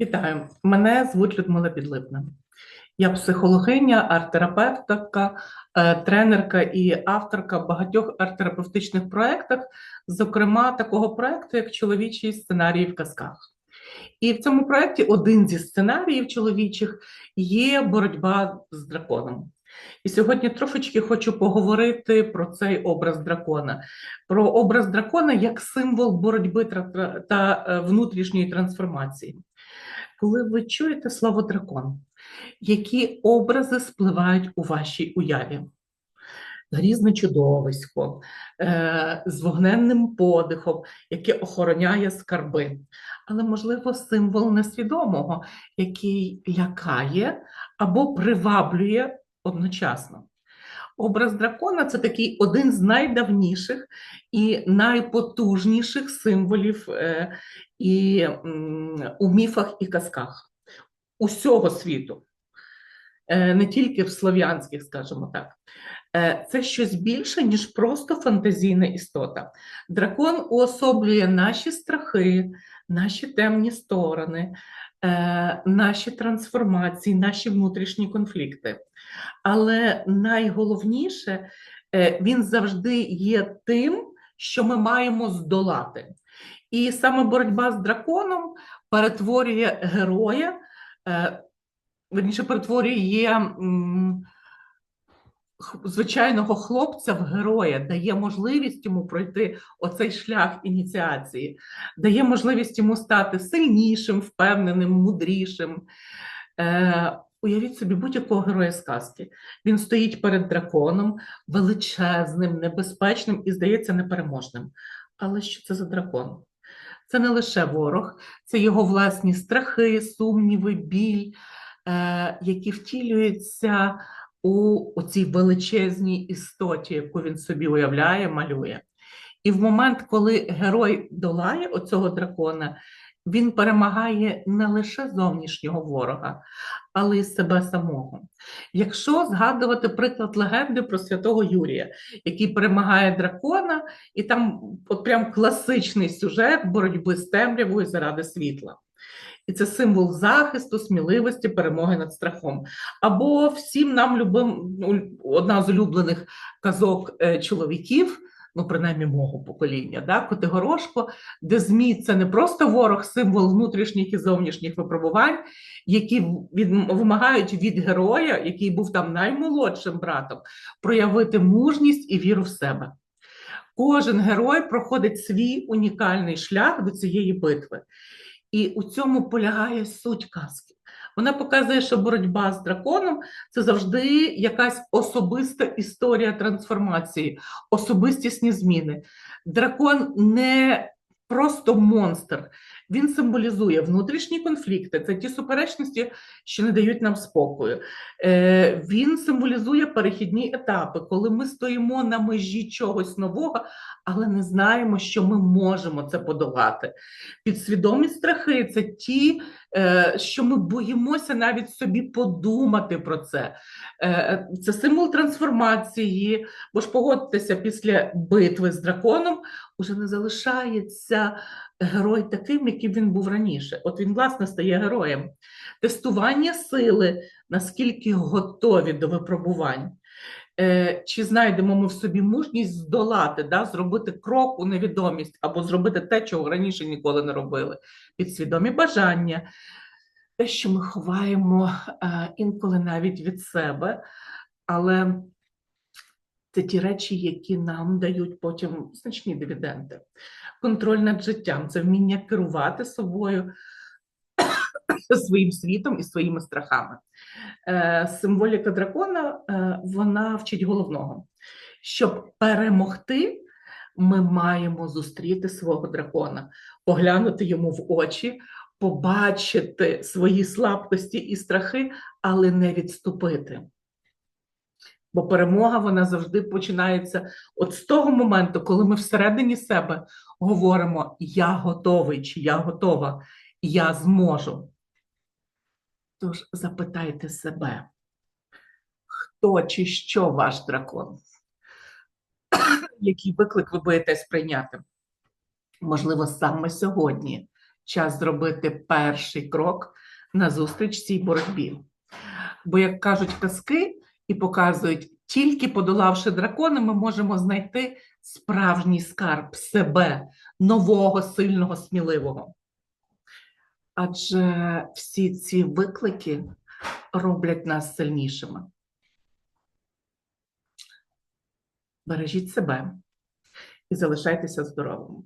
Вітаю, мене звуть Людмила Підлипна. Я психологиня, арт-терапевтка, е, тренерка і авторка багатьох арт-терапевтичних проєктах, зокрема такого проєкту, як чоловічий сценарій в казках. І в цьому проєкті один зі сценаріїв чоловічих є боротьба з драконом. І сьогодні трошечки хочу поговорити про цей образ дракона, про образ дракона як символ боротьби та, е, внутрішньої трансформації. Коли ви чуєте слово дракон, які образи спливають у вашій уяві? Грізне чудовисько е, з вогненним подихом, яке охороняє скарби, але, можливо, символ несвідомого, який лякає або приваблює одночасно. Образ дракона це такий один з найдавніших і найпотужніших символів е, і у міфах і казках усього світу, е, не тільки в слов'янських, скажімо так. Е, Це щось більше, ніж просто фантазійна істота. Дракон уособлює наші страхи, наші темні сторони, наші трансформації, наші внутрішні конфлікти. Але найголовніше, е, він завжди є тим, що ми маємо здолати. І саме боротьба з драконом перетворює героя, е, верніше перетворює звичайного хлопця в героя, дає можливість йому пройти оцей шлях ініціації, дає можливість йому стати сильнішим, впевненим, мудрішим. Е, Уявіть собі будь-якого героя сказки. Він стоїть перед драконом, величезним, небезпечним і, здається, непереможним. Але що це за дракон? Це не лише ворог, це його власні страхи, сумніви, біль, е, які втілюються у цій величезній істоті, яку він собі уявляє, малює. І в момент, коли герой долає оцього дракона, він перемагає не лише зовнішнього ворога, але й себе самого. Якщо згадувати приклад легенди про святого Юрія, який перемагає дракона, і там от прям класичний сюжет боротьби з темрявою заради світла. І це символ захисту, сміливості, перемоги над страхом. Або всім нам любим, ну, одна з улюблених казок е, чоловіків, ну принаймні мого покоління, да, Котигорошко, де Змій це не просто ворог, символ внутрішніх і зовнішніх випробувань, які від, вимагають від героя, який був там наймолодшим братом, проявити мужність і віру в себе. Кожен герой проходить свій унікальний шлях до цієї битви. І у цьому полягає суть казки. Вона показує, що боротьба з драконом це завжди якась особиста історія трансформації, особистісні зміни. Дракон не просто монстр, він символізує внутрішні конфлікти, це ті суперечності, що не дають нам спокою. Е, Він символізує перехідні етапи, коли ми стоїмо на межі чогось нового, але не знаємо, що ми можемо це подолати. Підсвідомі страхи це ті, е, що ми боїмося навіть собі подумати про це. Е, Це символ трансформації, бо ж погодьтеся, після битви з драконом уже не залишається герой таким, яким він був раніше. От він, власне, стає героєм. Тестування сили, наскільки готові до випробувань. Е, Чи знайдемо ми в собі мужність здолати, да, зробити крок у невідомість або зробити те, чого раніше ніколи не робили? Підсвідомі бажання, те, що ми ховаємо е, інколи навіть від себе, але це ті речі, які нам дають потім значні дивіденди. Контроль над життям це вміння керувати собою, своїм світом і своїми страхами. Е, Символіка дракона е, вона вчить головного. Щоб перемогти, ми маємо зустріти свого дракона, поглянути йому в очі, побачити свої слабкості і страхи, але не відступити. Бо перемога вона завжди починається от з того моменту, коли ми всередині себе говоримо: Я готовий чи я готова, я зможу. Тож запитайте себе, хто чи що ваш дракон? Який виклик ви боїтесь прийняти? Можливо, саме сьогодні час зробити перший крок назустріч цій боротьбі. Бо, як кажуть казки і показують, тільки подолавши дракона, ми можемо знайти справжній скарб себе, нового, сильного, сміливого. Адже всі ці виклики роблять нас сильнішими. Бережіть себе і залишайтеся здоровими.